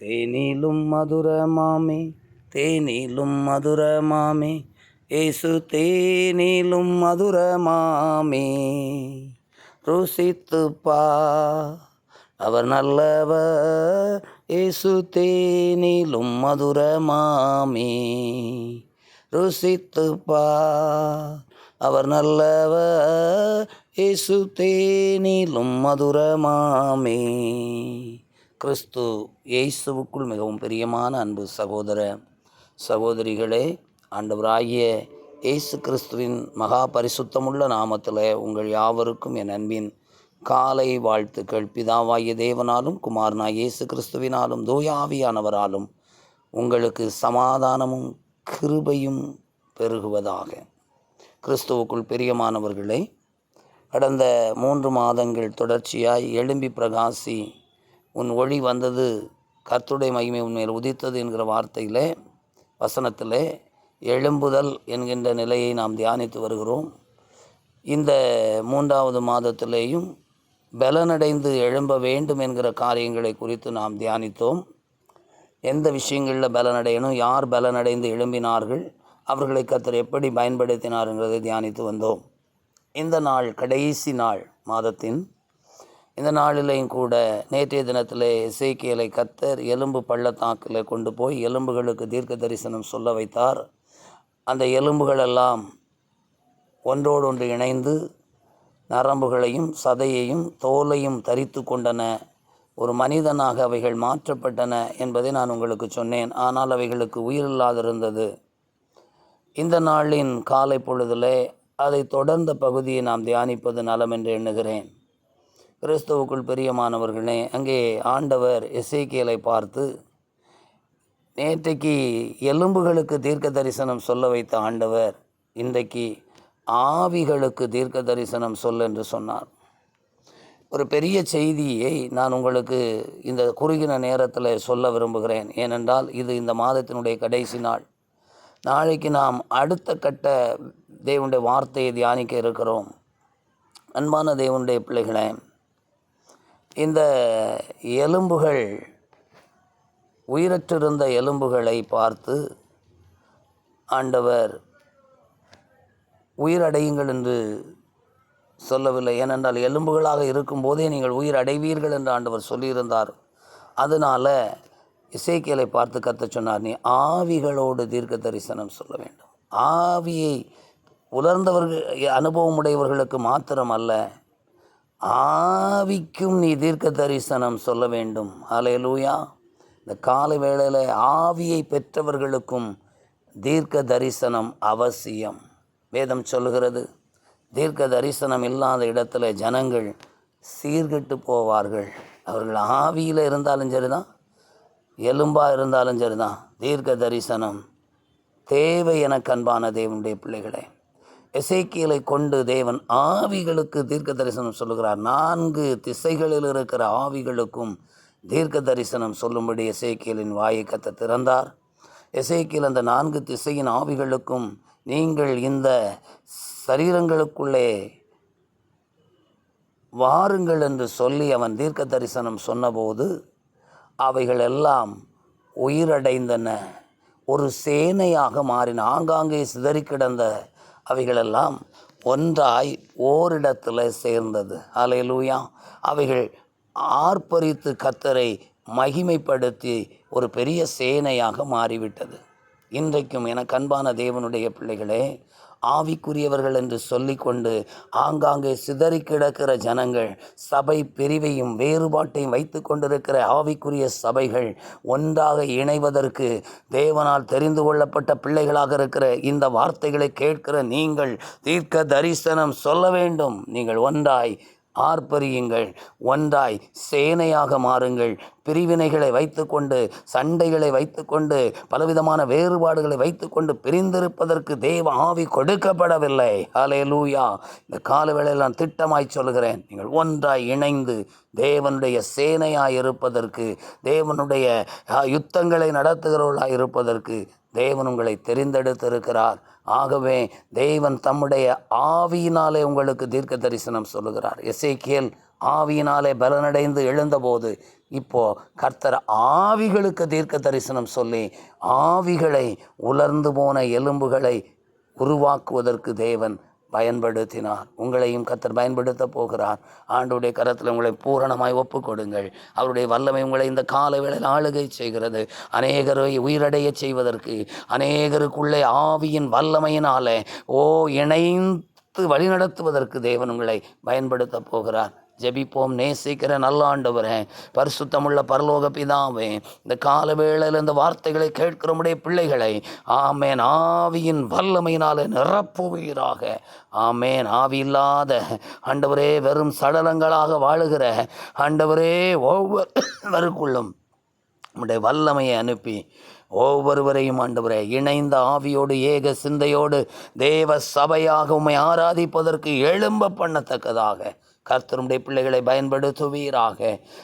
தேனிலும் மதுரமாமே தேனிலும் மதுரமாமே ஏசு தேனிலும் மதுரமாமே ருசித்து பா அவர் நல்லவர் ஏசு தேனிலும் மதுரமாமே ருசித்து பா அவர் நல்லவர் ஏசு தேனிலும் மதுரமாமே கிறிஸ்து இயேசுவுக்குள் மிகவும் பிரியமான அன்பு சகோதர சகோதரிகளே ஆண்டவராகிய இயேசு கிறிஸ்துவின் மகா பரிசுத்தமுள்ள நாமத்தில் உங்கள் யாவருக்கும் என் அன்பின் காலை வாழ்த்துக்கள். பிதாவாகிய தேவனாலும் குமாரனாய் இயேசு கிறிஸ்துவினாலும் தூயாவியானவராலும் உங்களுக்கு சமாதானமும் கிருபையும் பெருகுவதாக. கிறிஸ்துவுக்குள் பிரியமானவர்களே கடந்த மூன்று மாதங்கள் தொடர்ச்சியாய் எழும்பி பிரகாசி உன் ஒளி வந்தது கர்த்துடைய மகிமை உண்மையில் உதித்தது என்கிற வார்த்தையில் வசனத்திலே எழும்புதல் என்கின்ற நிலையை நாம் தியானித்து வருகிறோம். இந்த மூன்றாவது மாதத்திலேயும் பலனடைந்து எழும்ப வேண்டும் என்கிற காரியங்களை குறித்து நாம் தியானித்தோம். எந்த விஷயங்களில் பலனடையணும் யார் பலனடைந்து எழும்பினார்கள் அவர்களை கத்தர் எப்படி பயன்படுத்தினாருங்கிறதை தியானித்து வந்தோம். இந்த நாள் கடைசி நாள் மாதத்தின் இந்த நாளிலையும் கூட நேற்றைய தினத்தில் இசைக்கியலை கத்தர் எலும்பு பள்ளத்தாக்கில் கொண்டு போய் எலும்புகளுக்கு தீர்க்க தரிசனம் சொல்ல வைத்தார். அந்த எலும்புகளெல்லாம் ஒன்றோடொன்று இணைந்து நரம்புகளையும் சதையையும் தோலையும் தரித்து கொண்டன. ஒரு மனிதனாக அவைகள் மாற்றப்பட்டன என்பதை நான் உங்களுக்கு சொன்னேன். ஆனால் அவைகளுக்கு உயிரில்லாதிருந்தது இந்த நாளின் காலை பொழுதிலே அதை தொடர்ந்த பகுதியை நாம் தியானிப்பது நலம் என்று எண்ணுகிறேன். கிறிஸ்துவுக்குள் பிரியமானவர்களே அங்கே ஆண்டவர் எசேக்கியலை பார்த்து நேற்றைக்கு எலும்புகளுக்கு தீர்க்க தரிசனம் சொல்ல வைத்த ஆண்டவர் இன்றைக்கு ஆவிகளுக்கு தீர்க்க தரிசனம் சொல் என்று சொன்னார். ஒரு பெரிய செய்தியை நான் உங்களுக்கு இந்த குறுகின நேரத்தில் சொல்ல விரும்புகிறேன். ஏனென்றால் இது இந்த மாதத்தினுடைய கடைசி நாள். நாளைக்கு நாம் அடுத்த கட்ட தேவனுடைய வார்த்தையை தியானிக்க இருக்கிறோம். அன்பான தேவனுடைய பிள்ளைகளே இந்த எலும்புகள் உயிரற்றிருந்த எலும்புகளை பார்த்து ஆண்டவர் உயிரடையுங்கள் என்று சொல்லவில்லை. ஏனென்றால் எலும்புகளாக இருக்கும்போதே நீங்கள் உயிர் அடைவீர்கள் என்று ஆண்டவர் சொல்லியிருந்தார். அதனால் இசைக்கியலை பார்த்து கத்த சொன்னார் நீ ஆவிகளோடு தீர்க்க தரிசனம் சொல்ல வேண்டும். ஆவியை உலர்ந்தவர்கள் அனுபவம் உடையவர்களுக்கு மாத்திரம் அல்ல ஆவிக்கும் நீ தீர்க்க தரிசனம் சொல்ல வேண்டும். அலையலூயா இந்த காலை வேளையில் ஆவியை பெற்றவர்களுக்கும் தீர்க்க தரிசனம் அவசியம். வேதம் சொல்லுகிறது தீர்க்க தரிசனம் இல்லாத இடத்துல ஜனங்கள் சீர்கெட்டு போவார்கள். அவர்கள் ஆவியில் இருந்தாலும் சரிதான் எலும்பாக இருந்தாலும் சரிதான். தீர்க்க தரிசனம் தேவை என கண்பான தேவனுடைய பிள்ளைகளே. எசைக்கியலை கொண்டு தேவன் ஆவிகளுக்கு தீர்க்க தரிசனம் சொல்லுகிறார். நான்கு திசைகளில் இருக்கிற ஆவிகளுக்கும் தீர்க்க தரிசனம் சொல்லும்படி எசைக்கியலின் வாயை கத்த திறந்தார். எசைக்கியல் அந்த நான்கு திசையின் ஆவிகளுக்கும் நீங்கள் இந்த சரீரங்களுக்குள்ளே வாருங்கள் என்று சொல்லி அவன் தீர்க்க தரிசனம் சொன்னபோது அவைகள் எல்லாம் உயிரடைந்தன. ஒரு சேனையாக மாறின. ஆங்காங்கே சிதறி கிடந்த அவைகளெல்லாம் ஒன்றாய் ஓரிடத்தில் சேர்ந்தது. அலையலூயா அவைகள் ஆர்ப்பரித்து கத்தரை மகிமைப்படுத்தி ஒரு பெரிய சேனையாக மாறிவிட்டது. இன்றைக்கும் என அன்பான தேவனுடைய பிள்ளைகளே ஆவிக்குரியவர்கள் என்று சொல்லிக்கொண்டு ஆங்காங்கே சிதறி கிடக்கிற ஜனங்கள் சபை பிரிவையும் வேறுபாட்டையும் வைத்து கொண்டிருக்கிற ஆவிக்குரிய சபைகள் ஒன்றாக இணைவதற்கு தேவனால் தெரிந்து கொள்ளப்பட்ட பிள்ளைகளாக இருக்கிற இந்த வார்த்தைகளை கேட்கிற நீங்கள் தீர்க்க தரிசனம் சொல்ல வேண்டும். நீங்கள் ஒன்றாய் ஆர்ப்பரியுங்கள். ஒன்றாய் சேனையாக மாறுங்கள். பிரிவினைகளை வைத்துக்கொண்டு சண்டைகளை வைத்துக்கொண்டு பலவிதமான வேறுபாடுகளை வைத்துக்கொண்டு பிரிந்திருப்பதற்கு தேவ ஆவி கொடுக்கப்படவில்லை. அலே லூயா இந்த காலவேளையில் நான் திட்டமாய் சொல்கிறேன். நீங்கள் ஒன்றாய் இணைந்து தேவனுடைய சேனையாய் இருப்பதற்கு தேவனுடைய யுத்தங்களை நடத்துகிறவர்களாய் இருப்பதற்கு தேவன் உங்களை தெரிந்தெடுத்திருக்கிறார். ஆகவே தேவன் தம்முடைய ஆவியினாலே உங்களுக்கு தீர்க்க தரிசனம் சொல்லுகிறார். எசேக்கியேல் ஆவியினாலே பலனடைந்து எழுந்தபோது இப்போ கர்த்தர் ஆவிகளுக்கு தீர்க்க தரிசனம் சொல்லி ஆவிகளை உலர்ந்து போன எலும்புகளை உருவாக்குவதற்கு தேவன் பயன்படுத்தினார். உங்களையும் கத்தர் பயன்படுத்த போகிறார். ஆண்டுடைய கரத்தில் உங்களை பூரணமாய் ஒப்பு கொடுங்கள். அவருடைய வல்லமை உங்களை இந்த கால வேளையில் ஆளுகை செய்கிறது. அநேகரை உயிரடைய செய்வதற்கு அநேகருக்குள்ளே ஆவியின் வல்லமையினாலே ஓ இணைந்து வழிநடத்துவதற்கு தேவன் உங்களை பயன்படுத்த போகிறார். ஜெபிப்போம். நேசிக்கிற நல்ல ஆண்டவரே பரிசுத்தமுள்ள பரலோக பிதாவே இந்த கால வேளையில் இந்த வார்த்தைகளை கேட்கிறோமுடைய பிள்ளைகளை ஆமேன். ஆவியின் வல்லமையினாலே நிரப்புவீராக. ஆமேன். ஆவி இல்லாத ஆண்டவரே வெறும் சடலங்களாக வாழுகிற ஆண்டவரே ஒவ்வொருவருக்குள்ளும் நம்முடைய வல்லமையை அனுப்பி ஒவ்வொருவரையும் ஆண்டவரே இணைந்த ஆவியோடு ஏக சிந்தையோடு தேவ சபையாக உம்மை ஆராதிப்பதற்கு எழும்ப பண்ணத்தக்கதாக கர்த்தருடைய பிள்ளைகளை பயன்படுத்துவீராக.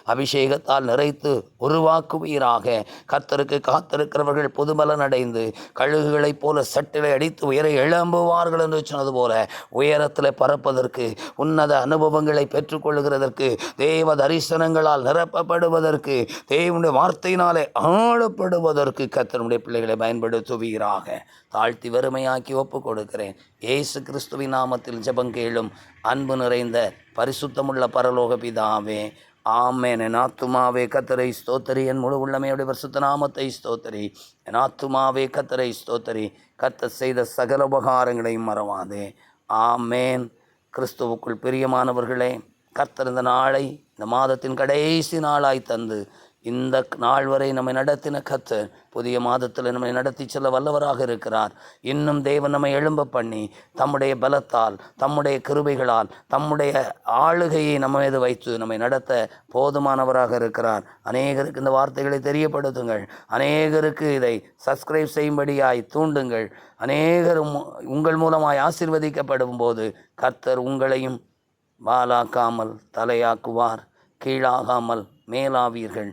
அபிஷேகத்தால் நிறைத்து உருவாக்குவீராக. கர்த்தருக்கு காத்திருக்கிறவர்கள் புதுமலன் அடைந்து கழுகுகளைப் போல சட்டிலை அடித்து உயர எழும்புவார்கள் என்று சொன்னது போல உயரத்தில் பறப்பதற்கு உன்னத அனுபவங்களை பெற்றுக்கொள்கிறதற்கு தேவ தரிசனங்களால் நிரப்பப்படுவதற்கு தேவனுடைய வார்த்தையினாலே ஆளப்படுவதற்கு கர்த்தருடைய பிள்ளைகளை பயன்படுத்துவீராக. தாழ்த்தி வறுமையாக்கி ஒப்புக் கொடுக்கிறேன் இயேசு கிறிஸ்துவின் நாமத்தில் ஜெபங்கேளும் அன்பு நிறைந்த பரிசுத்தமுள்ள பரலோக பிதாவே ஆமேன். என் ஆத்துமாவே கத்தரை ஸ்தோத்தரி. என் முழு உள்ளமையுடைய பரிசுத்த நாமத்தை ஸ்தோத்தரி. என் ஆத்துமாவே கத்தரை ஸ்தோத்தரி. கத்த செய்த சகல உபகாரங்களையும் மறவாதே. ஆமேன். கிறிஸ்துவுக்குள் பிரியமானவர்களே கர்த்தர் இந்த நாளை இந்த மாதத்தின் கடைசி நாளாய் தந்து இந்த நாள் வரை நம்மை நடத்தின கத்து புதிய மாதத்தில் நம்மை நடத்தி செல்ல வல்லவராக இருக்கிறார். இன்னும் தேவன் நம்மை எழும்ப பண்ணி தம்முடைய பலத்தால் தம்முடைய கிருபைகளால் தம்முடைய ஆளுகையை நம்ம மீது வைத்து நம்மை நடத்த போதுமானவராக இருக்கிறார். அநேகருக்கு இந்த வார்த்தைகளை தெரியப்படுத்துங்கள். அநேகருக்கு இதை சப்ஸ்கிரைப் செய்யும்படியாய் தூண்டுங்கள். அநேகரும் உங்கள் மூலமாய் ஆசிர்வதிக்கப்படும் போது கர்த்தர் உங்களையும் வாலாக்காமல் தலையாக்குவார். கீழாகாமல் மேலாவீர்கள்.